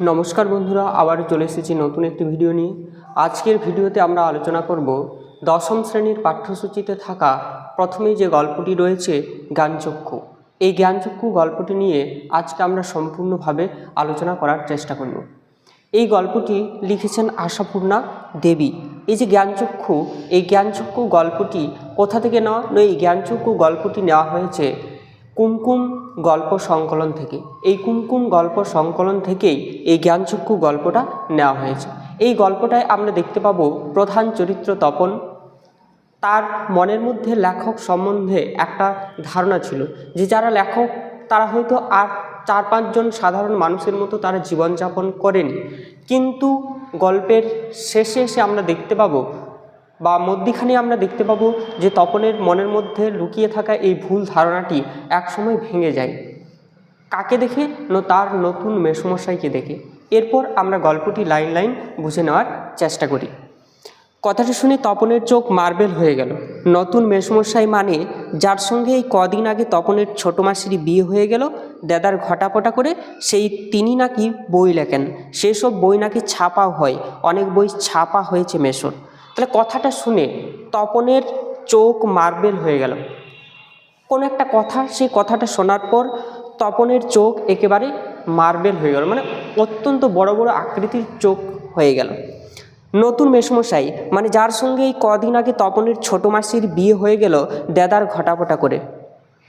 নমস্কার বন্ধুরা, আবার চলে এসেছি নতুন একটি ভিডিও নিয়ে। আজকের ভিডিওতে আমরা আলোচনা করব দশম শ্রেণির পাঠ্যসূচিতে থাকা প্রথমেই যে গল্পটি রয়েছে, জ্ঞানচক্ষু। এই জ্ঞানচক্ষু গল্পটি নিয়ে আজকে আমরা সম্পূর্ণভাবে আলোচনা করার চেষ্টা করব। এই গল্পটি লিখেছেন আশাপূর্ণা দেবী। এই যে জ্ঞানচক্ষু, এই জ্ঞানচক্ষু গল্পটি কোথা থেকে নেওয়া এই জ্ঞানচক্ষু গল্পটি নেওয়া হয়েছে কুমকুম গল্প সংকলন থেকে। এই কুমকুম গল্প সংকলন থেকেই এই জ্ঞানচক্ষু গল্পটা নেওয়া হয়েছে। এই গল্পটায় আমরা দেখতে পাবো প্রধান চরিত্র তপন। তার মনের মধ্যে লেখক সম্বন্ধে একটা ধারণা ছিল যে যারা লেখক, তারা হয়তো আর চার পাঁচজন সাধারণ মানুষের মতো তারা জীবনযাপন করেনি। কিন্তু গল্পের শেষে এসে আমরা দেখতে পাবো বা মধ্যিখানে আমরা দেখতে পাবো যে তপনের মনের মধ্যে লুকিয়ে থাকা এই ভুল ধারণাটি একসময় ভেঙে যায়। কাকে দেখে? ন তার নতুন মেসমশাইকে দেখে। এরপর আমরা গল্পটি লাইন লাইন বুঝে নেওয়ার চেষ্টা করি। কথাটি শুনে তপনের চোখ মার্বেল হয়ে গেল। নতুন মেসমশাই মানে যার সঙ্গে এই কদিন আগে তপনের ছোটো মাসির বিয়ে হয়ে গেল, দাদার ঘটাপটা করে সেই তিনি নাকি বই লেখেন। সেসব বই নাকি ছাপাও হয়। অনেক বই ছাপা হয়েছে মেশোর তাহলে কথাটা শুনে তপনের চোখ মার্বেল হয়ে গেল। কোনো একটা কথা, সেই কথাটা শোনার পর তপনের চোখ একেবারে মার্বেল হয়ে গেল মানে অত্যন্ত বড় বড় আকৃতির চোখ হয়ে গেল। নতুন মেসমশাই মানে যার সঙ্গে এই কদিন আগে তপনের ছোটো মাসির বিয়ে হয়ে গেল, দেদার ঘটাপটা করে।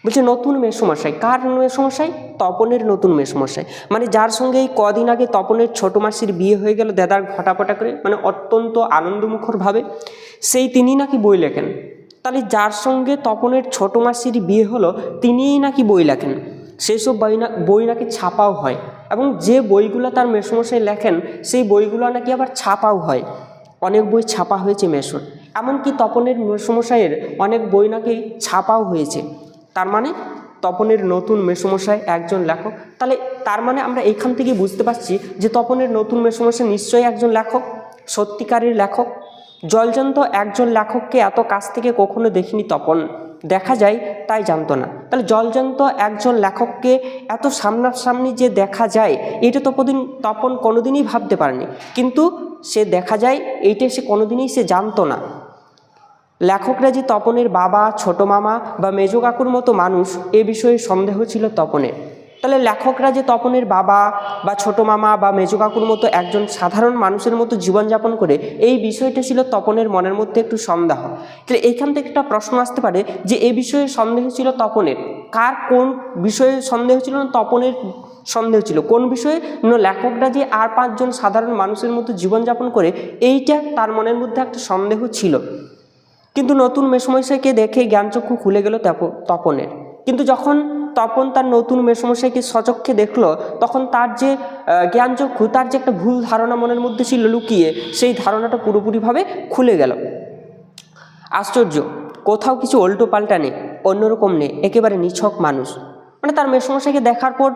বলছে, নতুন মেসমশাই। কার মেসমশাই? তপনের নতুন মেসমশাই। মানে যার সঙ্গে এই কদিন আগে তপনের ছোটো মাসির বিয়ে হয়ে গেল দেদার ঘটাপটা করে মানে অত্যন্ত আনন্দমুখরভাবে, সেই তিনি নাকি বই লেখেন। তাহলে যার সঙ্গে তপনের ছোটো মাসির বিয়ে হলো, তিনিই নাকি বই লেখেন। সেসব বই না, বই নাকি ছাপাও হয়। এবং যে বইগুলো তার মেসমশাই লেখেন, সেই বইগুলো নাকি আবার ছাপাও হয়। অনেক বই ছাপা হয়েছে মেশোর এমনকি তপনের মেসমশাইয়ের অনেক বই নাকি ছাপাও হয়েছে। তার মানে তপনের নতুন মেসমশাই একজন লেখক। তাহলে তার মানে আমরা এইখান থেকে বুঝতে পারছি যে তপনের নতুন মেসমশাই নিশ্চয়ই একজন লেখক, সত্যিকারের লেখক। জলজন্ত একজন লেখককে এত কাছ থেকে কখনো দেখিনি তপন। দেখা যায় তাই জানতো না। তাহলে জলজন্ত একজন লেখককে এত সামনাসামনি যে দেখা যায় এটা তপদিন, তপন কোনোদিনই ভাবতে পারেনি। কিন্তু সে দেখা যায়, এইটা সে কোনোদিনই সে জানতো না। লেখকরা যে তপনের বাবা, ছোট মামা বা মেজো কাকুর মতো মানুষ, এ বিষয়ে সন্দেহ ছিল তপনের। তাহলে লেখকরা যে তপনের বাবা বা ছোট মামা বা মেজো কাকুর মতো একজন সাধারণ মানুষের মতো জীবনযাপন করে, এই বিষয়টা ছিল তপনের মনের মধ্যে একটু সন্দেহ। তাহলে এখান থেকে একটা প্রশ্ন আসতে পারে যে, এ বিষয়ে সন্দেহ ছিল তপনের? কার কোন বিষয়ে সন্দেহ ছিল না তপনের সন্দেহ ছিল? কোন বিষয়ে? না লেখকরা যে আর পাঁচজন সাধারণ মানুষের মতো জীবনযাপন করে, এইটা তার মনের মধ্যে একটা সন্দেহ ছিল। কিন্তু নতুন মেসমশাইকে দেখে জ্ঞানচক্ষু খুলে গেল তপ- তপনের। কিন্তু যখন তপন তার নতুন মেসমশাইকে সচক্ষে দেখল, তখন তার যে জ্ঞানচক্ষু, তার যে একটা ভুল ধারণা মনের মধ্যে ছিল লুকিয়ে, সেই ধারণাটা পুরোপুরিভাবে খুলে গেল। আশ্চর্য, কোথাও কিছু উল্টো পাল্টা নেই, অন্যরকম নেই, একেবারে নিছক মানুষ। মানে তার মেসমশাইকে দেখার পর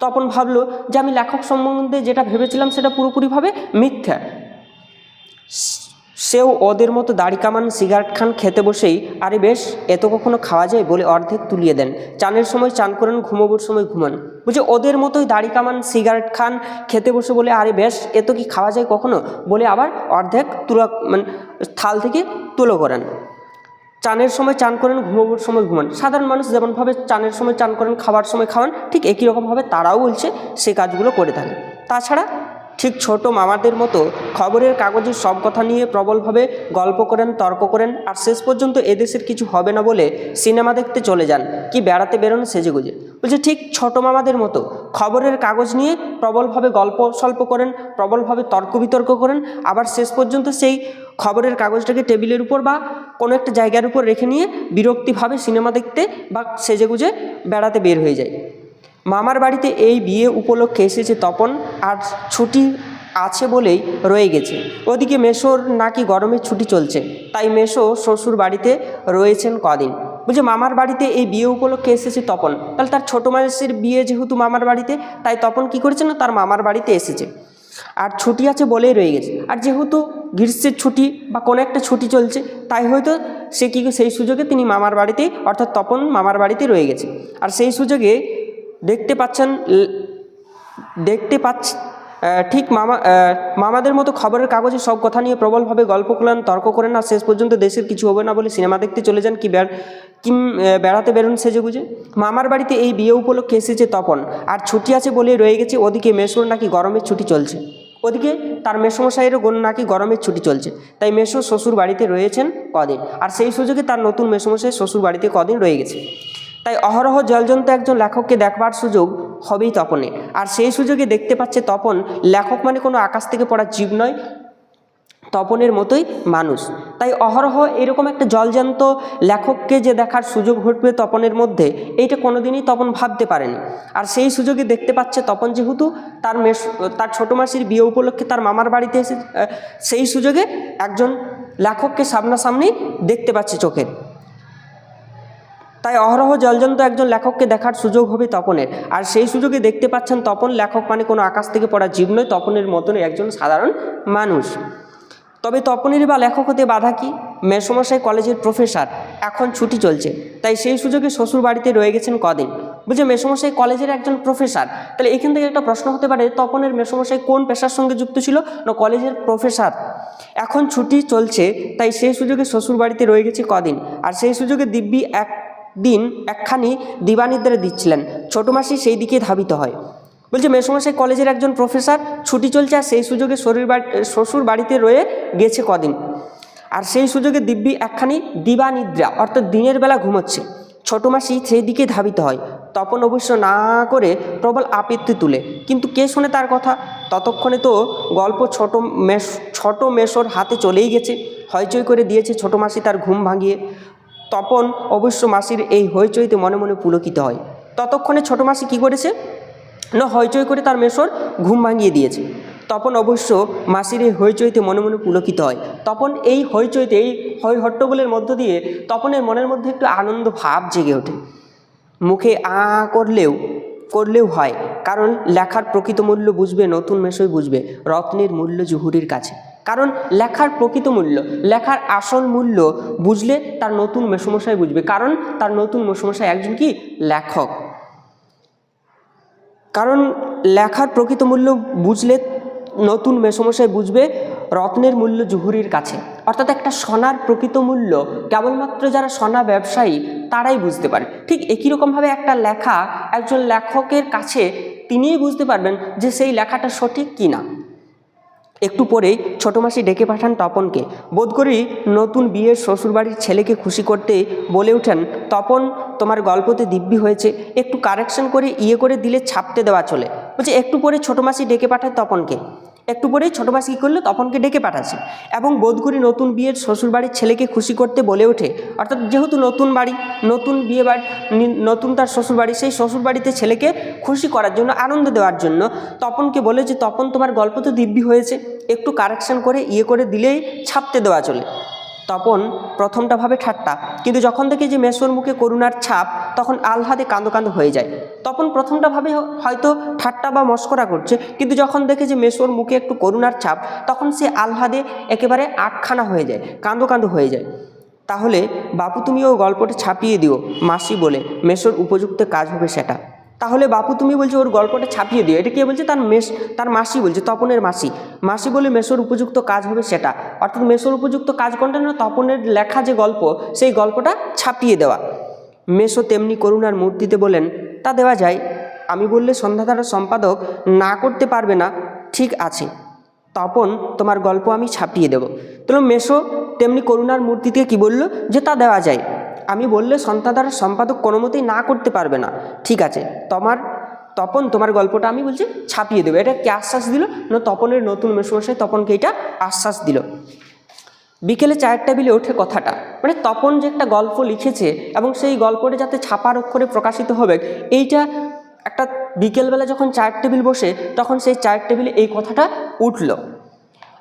তপন ভাবলো যে আমি লেখক সম্বন্ধে যেটা ভেবেছিলাম সেটা পুরোপুরিভাবে মিথ্যা। সেও ওদের মতো দাড়ি কামান সিগারেট খান খেতে বসেই, আরে বেশ এত কখনো খাওয়া যায়? বলে অর্ধেক তুলিয়ে দেন। চানের সময় চান করেন, ঘুমোবোর সময় ঘুমান। বুঝে, ওদের মতোই দাড়ি কামান সিগারেট খান, খেতে বসে বলে, আরে বেশ এত কি খাওয়া যায় কখনো? বলে আবার অর্ধেক তুলা মানে থাল থেকে তুলো করেন। চানের সময় চান করেন, ঘুমোবার সময় ঘুমান। সাধারণ মানুষ যেমনভাবে চানের সময় চান করেন, খাবার সময় খাওয়ান, ঠিক একই রকমভাবে তারাও বলছে সে কাজগুলো করে থাকে তাছাড়া ঠিক ছোট মামাদের মতো খবরের কাগজের সব কথা নিয়ে প্রবলভাবে গল্প করেন, তর্ক করেন, আর শেষ পর্যন্ত এদেশের কিছু হবে না বলে সিনেমা দেখতে চলে যান। কি বেড়াতে বেরোন সেজে গুজে বলছে, ঠিক ছোট মামাদের মতো খবরের কাগজ নিয়ে প্রবলভাবে গল্প স্বল্প করেন, প্রবলভাবে তর্ক বিতর্ক করেন, আবার শেষ পর্যন্ত সেই খবরের কাগজটাকে টেবিলের উপর বা কোনো একটা জায়গার উপর রেখে নিয়ে বিরক্তিভাবে সিনেমা দেখতে বা সেজে গুজে বেড়াতে বের হয়ে যায়। মামার বাড়িতে এই বিয়ে উপলক্ষে এসেছে তপন, আর ছুটি আছে বলেই রয়ে গেছে। ওদিকে মেশোর নাকি গরমের ছুটি চলছে, তাই মেশো শ্বশুর বাড়িতে রয়েছেন কদিন। বলছে, মামার বাড়িতে এই বিয়ে উপলক্ষে এসেছে তপন। তাহলে তার ছোটো মাসের বিয়ে যেহেতু মামার বাড়িতে, তাই তপন কী করেছে না তার মামার বাড়িতে এসেছে? আর ছুটি আছে বলেই রয়ে গেছে। আর যেহেতু গ্রীষ্মের ছুটি বা কোনো একটা ছুটি চলছে, তাই হয়তো সে কী সেই সুযোগে তিনি মামার বাড়িতে, অর্থাৎ তপন মামার বাড়িতে রয়ে গেছে। আর সেই সুযোগে দেখতে পাচ্ছেন দেখতে পাচ্ছ ঠিক মামা মামাদের মতো খবরের কাগজে সব কথা নিয়ে প্রবলভাবে গল্প করলেন, তর্ক করেন না, শেষ পর্যন্ত দেশের কিছু হবে না বলে সিনেমা দেখতে চলে যান কি কিম বেড়াতে বেরোন সেজে গুজে। মামার বাড়িতে এই বিয়ে উপলক্ষে এসেছে তপন, আর ছুটি আছে বলে রয়ে গেছে, ওদিকে মেসোর নাকি গরমের ছুটি চলছে। ওদিকে তার মেসমশাইয়েরও গোন নাকি গরমের ছুটি চলছে। তাই মেসো শ্বশুর বাড়িতে রয়েছেন কদিন, আর সেই সুযোগে তার নতুন মেসমশাই শ্বশুর বাড়িতে কদিন রয়ে গেছে। তাই অহরহ জলজন্ত একজন লেখককে দেখবার সুযোগ হবেই তপনের আর সেই সুযোগে দেখতে পাচ্ছে তপন লেখক মানে কোনো আকাশ থেকে পড়া জীব নয়, তপনের মতোই মানুষ। তাই অহরহ এরকম একটা জলজান্ত লেখককে যে দেখার সুযোগ ঘটবে তপনের মধ্যে, এইটা কোনোদিনই তপন ভাবতে পারেনি। আর সেই সুযোগে দেখতে পাচ্ছে তপন যেহেতু তার মেস তার ছোটো মাসির বিয়ে উপলক্ষে তার মামার বাড়িতে এসে সেই সুযোগে একজন লেখককে সামনাসামনি দেখতে পাচ্ছে চোখের তাই অহরহ জলজন্ত একজন লেখককে দেখার সুযোগ হবে তপনের। আর সেই সুযোগে দেখতে পাচ্ছেন তপন লেখক মানে কোনো আকাশ থেকে পড়া জীব নয়, তপনের মতনই একজন সাধারণ মানুষ। তবে তপনের বা লেখক হতে বাধা কি? মেসমশাই কলেজের প্রফেসর, এখন ছুটি চলছে। তাই সেই সুযোগে শ্বশুর বাড়িতে রয়ে গেছেন কদিন? বুঝে মেসমশাই কলেজের একজন প্রফেসর। তাহলে এখান থেকে একটা প্রশ্ন হতে পারে, তপনের মেসমশাই কোন পেশার সঙ্গে যুক্ত ছিল না কলেজের প্রফেসর? এখন ছুটি চলছে, তাই সেই সুযোগে শ্বশুর বাড়িতে রয়ে গেছে কদিন। আর সেই সুযোগে দিব্যি এক দিন একখানি দিবানিদ্রা দিচ্ছিলেন। ছোটো মাসি সেই দিকে ধাবিত হয়। বলছে, মেসমশাই, কলেজের একজন প্রফেসর, ছুটি চলছে আর সেই সুযোগে শরীর শ্বশুর বাড়িতে রয়ে গেছে কদিন। আর সেই সুযোগে দিব্যি একখানি দিবানিদ্রা, অর্থাৎ দিনের বেলা ঘুমোচ্ছে। ছোটো মাসি সেই দিকে ধাবিত হয়। তপন অবশ্য না করে প্রবল আপত্তি তুলে। কিন্তু কে শোনে তার কথা? ততক্ষণে তো গল্প ছোট মেস, ছোট মেশোর হাতে চলেই গেছে। হইচই করে দিয়েছে ছোটো মাসি তার ঘুম ভাঙিয়ে। তপন অবশ্য মাসির এই হইচইতে মনে মনে পুলকিত হয়। ততক্ষণে ছোটো মাসি কী করেছে? না হইচই করে তার মেশোর ঘুম ভাঙিয়ে দিয়েছে। তপন অবশ্য মাসির এই হইচইতে মনে মনে পুলকিত হয়। তপন এই হইচইতে, এই হই হট্টগোলের মধ্য দিয়ে তপনের মনের মধ্যে একটু আনন্দ ভাব জেগে ওঠে। মুখে আ করলেও করলেও হয়, কারণ লেখার প্রকৃত মূল্য বুঝবে, নতুন মেশই বুঝবে, রত্নের মূল্য জুহুরির কাছে। কারণ লেখার প্রকৃত মূল্য, লেখার আসল মূল্য বুঝলে তার নতুন মেসমশাই বুঝবে। কারণ তার নতুন মেসমশাই একজন কি? লেখক। কারণ লেখার প্রকৃত মূল্য বুঝলে নতুন মেসমশাই বুঝবে রত্নের মূল্য জুহুরির কাছে। অর্থাৎ একটা সোনার প্রকৃত মূল্য, কেবলমাত্র যারা সোনা ব্যবসায়ী, তারাই বুঝতে পারে। ঠিক একই রকমভাবে একটা লেখা একজন লেখকের কাছে তিনিই বুঝতে পারবেন যে সেই লেখাটা সঠিক কি না একটু পরেই ছোটো মাসি ডেকে পাঠান তপনকে। বোধ করি নতুন বিয়ের শ্বশুরবাড়ির ছেলেকে খুশি করতে বলে উঠেন, তপন, তোমার গল্পতে দিব্যি হয়েছে। একটু কারেকশন করে ইয়ে করে দিলে ছাপতে দেওয়া চলে। বলছে, একটু পরে ছোটো মাসি ডেকে পাঠায় তপনকে। একটু পরেই ছোটো মাস কী করল? তপনকে ডেকে পাঠাচ্ছে এবং বোধ করি নতুন বিয়ের শ্বশুরবাড়ির ছেলেকে খুশি করতে বলে ওঠে। অর্থাৎ যেহেতু নতুন বাড়ি, নতুন বিয়ে বাড়ি নতুন তার শ্বশুরবাড়ি, সেই শ্বশুরবাড়িতে ছেলেকে খুশি করার জন্য, আনন্দ দেওয়ার জন্য তপনকে বলে যে, তপন, তোমার গল্প তো দিব্যি হয়েছে। একটু কারেকশন করে ইয়ে করে দিলেই ছাপতে দেওয়া চলে। তপন প্রথমটা ভাবে ঠাট্টা। কিন্তু যখন দেখে যে মেসোর মুখে করুণার ছাপ, তখন আহ্লাদে কাঁদো কাঁদো হয়ে যায়। তপন প্রথমটা ভাবে হয়তো ঠাট্টা বা মস্করা করছে, কিন্তু যখন দেখে যে মেসোর মুখে একটু করুণার ছাপ, তখন সে আহ্লাদে একেবারে আটখানা হয়ে যায়, কাঁদো কাঁদো হয়ে যায়। তাহলে, বাপু তুমিও গল্পটা ছাপিয়ে দিও মাসি বলে, মেসোর উপযুক্ত কাজ হবে সেটা। তাহলে বাপু তুমি বলছো ওর গল্পটা ছাপিয়ে দিও। এটা কে বলছে? তার মেস তার মাসি বলছে, তপনের মাসি। মাসি বলে মেসোর উপযুক্ত কাজ হবে সেটা। অর্থাৎ মেসোর উপযুক্ত কাজ কোনটা না? তপনের লেখা যে গল্প, সেই গল্পটা ছাপিয়ে দেওয়া। মেসো তেমনি করুণার মূর্তিতে বলেন, তা দেওয়া যায়। আমি বললে সন্ধ্যাধারার সম্পাদক না করতে পারবে না। ঠিক আছে। তপন, তোমার গল্প আমি ছাপিয়ে দেব। তাহলে মেসো তেমনি করুণার মূর্তিতে কি বলল? যে তা দেওয়া যায়। আমি বললে সন্তাধারার সম্পাদক কোনো মতেই না করতে পারবে না। ঠিক আছে, তোমার তপন, তোমার গল্পটা আমি বলছি ছাপিয়ে দেবো। এটা কে আশ্বাস দিল? না, তপনের নতুন মেসমশাই তপনকে এটা আশ্বাস দিল। বিকেলে চায়ের টেবিলে ওঠে কথাটা। মানে তপন যে একটা গল্প লিখেছে এবং সেই গল্পটা যাতে ছাপার অক্ষরে প্রকাশিত হবে, এইটা একটা বিকেলবেলা যখন চায়ের টেবিল বসে, তখন সেই চায়ের টেবিলে এই কথাটা উঠল।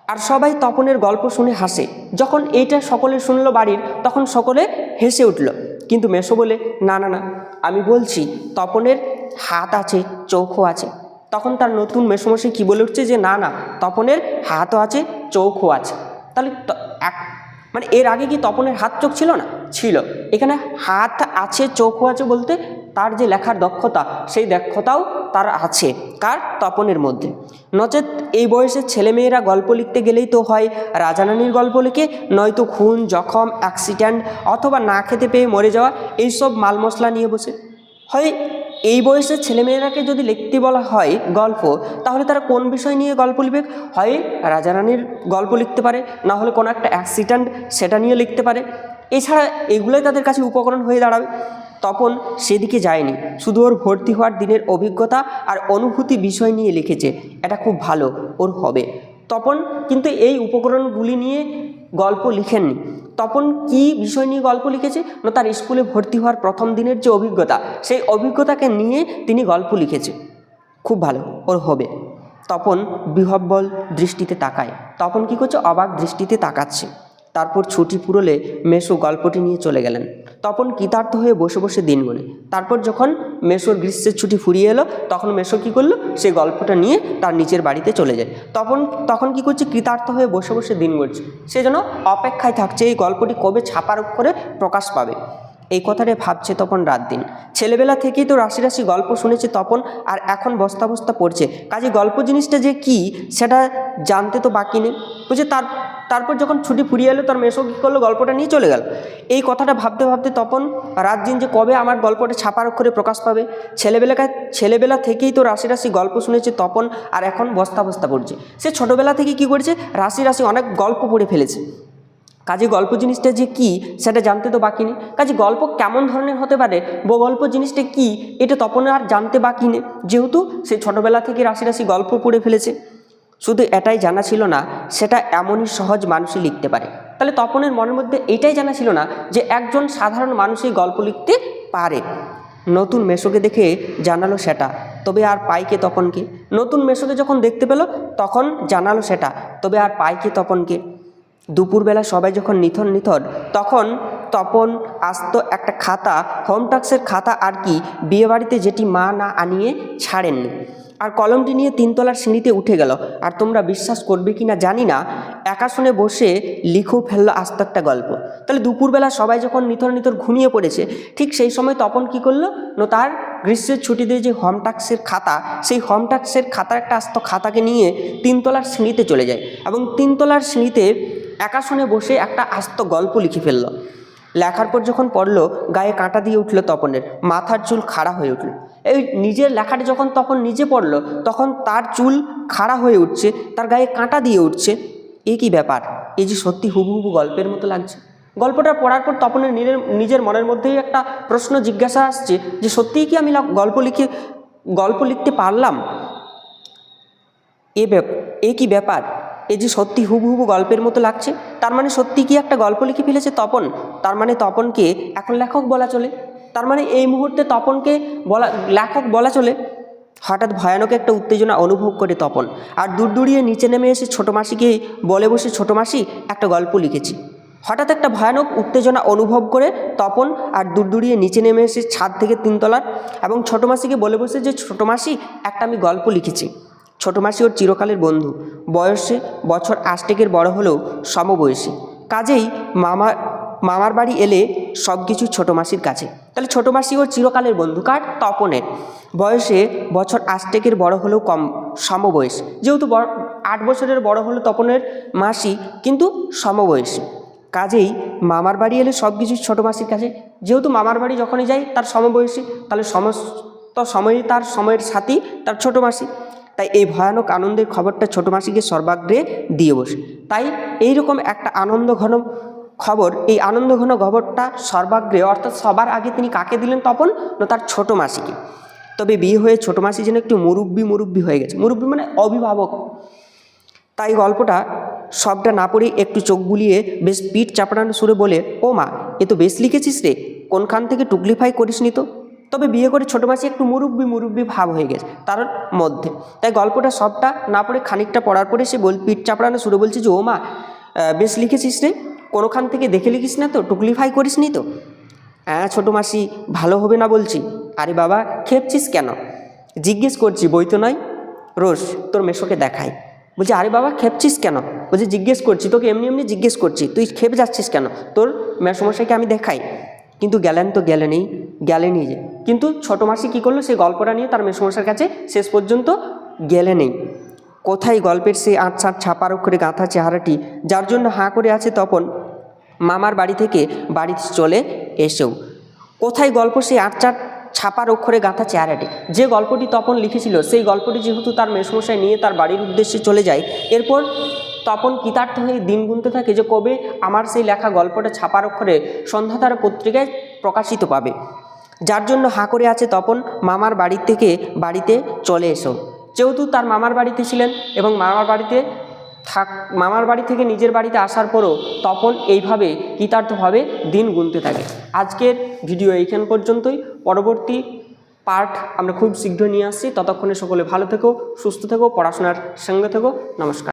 আর সবাই তপনের গল্প শুনে হাসে। যখন এইটা সকলে শুনলো বাড়ির, তখন সকলে হেসে উঠল। কিন্তু মেসো বলে, না না না, আমি বলছি, তপনের হাত আছে, চোখও আছে। তখন তার নতুন মেসমশাই কী বলে উঠছে যে, না না, তপনের হাতও আছে, চোখও আছে। তাহলে এক মানে এর আগে কি তপনের হাত চোখ ছিল না? ছিল। এখানে হাত আছে, চোখও আছে বলতে তার যে লেখার দক্ষতা, সেই দক্ষতাও তার আছে, কার? তপনের মধ্যে। নচেত এই বয়সের ছেলেমেয়েরা গল্প লিখতে গেলেই তো হয়, রাজারানীর গল্প লিখে, নয়তো খুন, জখম, অ্যাক্সিডেন্ট অথবা না খেতে পেয়ে মরে যাওয়া, এইসব মাল মশলা নিয়ে বসে। হয় এই বয়সের ছেলেমেয়েরাকে যদি লিখতে বলা হয় গল্প, তাহলে তারা কোন বিষয় নিয়ে গল্প লিখবে? হয় রাজারানীর গল্প লিখতে পারে, না হলে কোনো একটা অ্যাক্সিডেন্ট সেটা নিয়ে লিখতে পারে। এছাড়া এগুলোই তাদের কাছে উপকরণ হয়ে দাঁড়াবে। তপন সেদিকে যায়নি। শুধু ওর ভর্তি হওয়ার দিনের অভিজ্ঞতা আর অনুভূতি বিষয় নিয়ে লিখেছে। এটা খুব ভালো, ওর হবে। তপন কিন্তু এই উপকরণগুলি নিয়ে গল্প লিখেননি। তপন কি বিষয় নিয়ে গল্প লিখেছে? না, তার স্কুলে ভর্তি হওয়ার প্রথম দিনের যে অভিজ্ঞতা, সেই অভিজ্ঞতাকে নিয়ে তিনি গল্প লিখেছে। খুব ভালো, ওর হবে। তপন বিহব্বল দৃষ্টিতে তাকায়। তপন কি করছে? অবাক দৃষ্টিতে তাকাচ্ছে। তারপর ছুটি পুরোলে মেসো গল্পটি নিয়ে চলে গেলেন। তপন কৃতার্থ হয়ে বসে বসে দিন গুনে। তারপর যখন মেসোর গ্রীষ্মের ছুটি ফুরিয়ে এলো, তখন মেসো কী করল? সেই গল্পটা নিয়ে তার নিচের বাড়িতে চলে যায়। তপন তখন কি করছে? কৃতার্থ হয়ে বসে বসে দিন গুনছে। সে যেন অপেক্ষায় থাকছে এই গল্পটি কবে ছাপার করে প্রকাশ পাবে। এই কথাটা ভাবছে তপন রাত দিন। ছেলেবেলা থেকেই তো রাশি রাশি গল্প শুনেছে তপন, আর এখন বস্তা বস্তা পড়ছে। কাজে গল্প জিনিসটা যে কি, সেটা জানতে তো বাকি নেই। বুঝছে তার, তারপর যখন ছুটি ফুরিয়ে এলো, তার মেসো কী করল, গল্পটা নিয়ে চলে গেল। এই কথাটা ভাবতে ভাবতে তপন রাত দিন যে কবে আমার গল্পটা ছাপার অক্ষরে প্রকাশ পাবে ছেলেবেলাকায় ছেলেবেলা থেকেই তো রাশি রাশি গল্প শুনেছে তপন, আর এখন বস্তা বস্তা পড়ছে। সে ছোটোবেলা থেকে কি করেছে, রাশি রাশি অনেক গল্প পড়ে ফেলেছে। কাজে গল্প জিনিসটা যে কি, সেটা জানতে তো বাকি নেই। কাজে গল্প কেমন ধরনের হতে পারে, ব গল্প জিনিসটা কি, এটা তপনের আর জানতে বাকি নেই। যেহেতু সে ছোটোবেলা থেকে রাশি রাশি গল্প পড়ে ফেলেছে। শুধু এটাই জানা ছিল না, সেটা এমনই সহজ মানুষই লিখতে পারে। তাহলে তপনের মনের মধ্যে এটাই জানা ছিল না যে একজন সাধারণ মানুষই গল্প লিখতে পারে। নতুন মেশোকে দেখে জানালো সেটা, তবে আর পাইকে তপনকে। নতুন মেশোকে যখন দেখতে পেল, তখন জানালো সেটা, তবে আর পাইকে তপনকে। দুপুরবেলা সবাই যখন নিথর নিথর, তখন তপন, আসত একটা খাতা, হোম টাক্সের খাতা আর কি, বিয়েবাড়িতে যেটি মা না আনিয়ে ছাড়েননি। আর কলমটি নিয়ে তিনতলার সিঁড়িতে উঠে গেল। আর তোমরা বিশ্বাস করবে কি না জানি না একা শুনে বসে লিখেও ফেলল আস্ত একটা গল্প। তাহলে দুপুরবেলা সবাই যখন নিথর নিথর ঘুমিয়ে পড়েছে, ঠিক সেই সময় তপন কি করল? না, তার গ্রীষ্মের ছুটিতে যে হোম টাক্সের খাতা, সেই হোম টাক্সের খাতার একটা আস্ত খাতাকে নিয়ে তিনতলার সিঁড়িতে চলে যায়। এবং তিনতলার সিঁড়িতে একা শুনে বসে একটা আস্ত গল্প লিখে ফেলল। লেখার পর যখন পড়ল, গায়ে কাঁটা দিয়ে উঠল তপনের। মাথার চুল খাড়া হয়ে উঠল। এই নিজের লেখাটা যখন তখন নিজে পড়ল, তখন তার চুল খাড়া হয়ে উঠছে, তার গায়ে কাঁটা দিয়ে উঠছে। এ কি ব্যাপার? এই যে সত্যি হুবু হুবু গল্পের মতো লাগছে। গল্পটা পড়ার পর তপনের নিজের নিজের মনের মধ্যেই একটা প্রশ্ন জিজ্ঞাসা আসছে যে, সত্যিই কি আমি গল্প লিখে গল্প লিখতে পারলাম? এ ব্যাপ এ কি ব্যাপার? এ যে সত্যি হুবহুবু গল্পের মতো লাগছে, তার মানে সত্যি কি একটা গল্প লিখে ফেলেছে তপন? তার মানে তপনকে এখন লেখক বলা চলে। তার মানে এই মুহূর্তে তপনকে বলা, লেখক বলা চলে। হঠাৎ ভয়ানক একটা উত্তেজনা অনুভব করে তপন। আর দূর দূরিয়ে নিচে নেমে এসে ছোটো মাসিকে বলে বসে, ছোটো মাসি, একটা গল্প লিখেছি। হঠাৎ একটা ভয়ানক উত্তেজনা অনুভব করে তপন আর দূর দূরিয়ে নিচে নেমে এসে ছাদ থেকে তিনতলার এবং ছোটো মাসিকে বলে বসে যে, ছোটো মাসি, একটা আমি গল্প লিখেছি। ছোটো মাসি ওর চিরকালের বন্ধু। বয়সে বছর আষ্টেকের বড় হলেও সমবয়সী। কাজেই মামা, মামার বাড়ি এলে সব কিছু ছোটো মাসির কাছে। তাহলে ছোটো মাসি ওর চিরকালের বন্ধু, কার? তপনের। বয়সে বছর আষ্টেকের বড় হলেও কম, সমবয়স। যেহেতু আট বছরের বড় হলো তপনের মাসি, কিন্তু সমবয়সী। কাজেই মামার বাড়ি এলে সব কিছু ছোটো মাসির কাছে। যেহেতু মামার বাড়ি যখনই যাই, তার সমবয়সী। তাহলে সমস্ত সময়ই তার, সময়ের সাথী তার ছোটো মাসি। তাই এই ভয়ানক আনন্দের খবরটা ছোটো মাসিকে সর্বাগ্রে দিয়ে বসে। তাই এইরকম একটা আনন্দ ঘন খবর, এই আনন্দ ঘন খবরটা সর্বাগ্রে, অর্থাৎ সবার আগে তিনি কাকে দিলেন তপন? না তার ছোটো মাসিকে। তবে বিয়ে হয়ে ছোটো মাসি যেন একটু মুরব্বি মুরব্বি হয়ে গেছে। মুরব্বি মানে অভিভাবক। তাই গল্পটা সবটা না পড়ে একটু চোখ বুলিয়ে বেশ পিঠ চাপড়ানো সুরে বলে, ও মা, এ তো বেশ লিখেছিস রে। কোনখান থেকে টুকলিফাই করিসনি তো? তবে বিয়ে করে ছোটো মাসি একটু মুরব্বি মুরব্বি ভাব হয়ে গেছে, তার মধ্যে। তাই গল্পটা সবটা না পড়ে খানিকটা পড়ার পরে সে বল, পিঠ চাপড়ানো শুরু বলছে যে, ও মা বেশ লিখেছিস রে, কোনোখান থেকে দেখে লিখিস না তো টুকলিফাই করিসনি তো? হ্যাঁ ছোটো মাসি, ভালো হবে না বলছি। আরে বাবা, খেপছিস কেন? জিজ্ঞেস করছি, বই তো নয়, রোজ তোর মেশোকে দেখাই। বলছি, আরে বাবা, খেপছিস কেন? বলছি, জিজ্ঞেস করছি, তোকে এমনি এমনি জিজ্ঞেস করছি, তুই খেপে যাচ্ছিস কেন? তোর মেসমশাইকে আমি দেখাই, কিন্তু গেলেন তো গেলেনই গেলেনই যে। কিন্তু ছোটো মাসি কী করল? সেই গল্পটা নিয়ে তার মেসমশার কাছে শেষ পর্যন্ত গেলে নেই। কোথায় গল্পের সেই আটসাট ছাপার অক্ষরে গাঁথা চেহারাটি? যার জন্য হাঁ করে আছে তপন। মামার বাড়ি থেকে বাড়িতে চলে এসেও। কোথায় গল্প সেই আটচাট ছাপার অক্ষরে গাঁথা চেহারাটি? যে গল্পটি তপন লিখেছিল, সেই গল্পটি যেহেতু তার মেসমশাই নিয়ে তার বাড়ির উদ্দেশ্যে চলে যায়, এরপর তপন কৃতার্থ হয়ে দিন গুনতে থাকে যে কবে আমার সেই লেখা গল্পটা ছাপার অক্ষরে সন্ধ্যাতারা পত্রিকায় প্রকাশিত পাবে। যার জন্য হাঁ করে আছে তপন, মামার বাড়ি থেকে বাড়িতে চলে এসো। যেহেতু তার মামার বাড়িতে ছিলেন এবং মামার বাড়িতে থাক, মামার বাড়ি থেকে নিজের বাড়িতে আসার পরও তপন এইভাবে কৃতার্থভাবে দিন গুনতে থাকে। আজকের ভিডিও এইখান পর্যন্তই। পরবর্তী পার্ট আমরা খুব শীঘ্র নিয়ে আসছি। ততক্ষণে সকলে ভালো থেকো, সুস্থ থেকো, পড়াশোনার সঙ্গে থেকো। নমস্কার।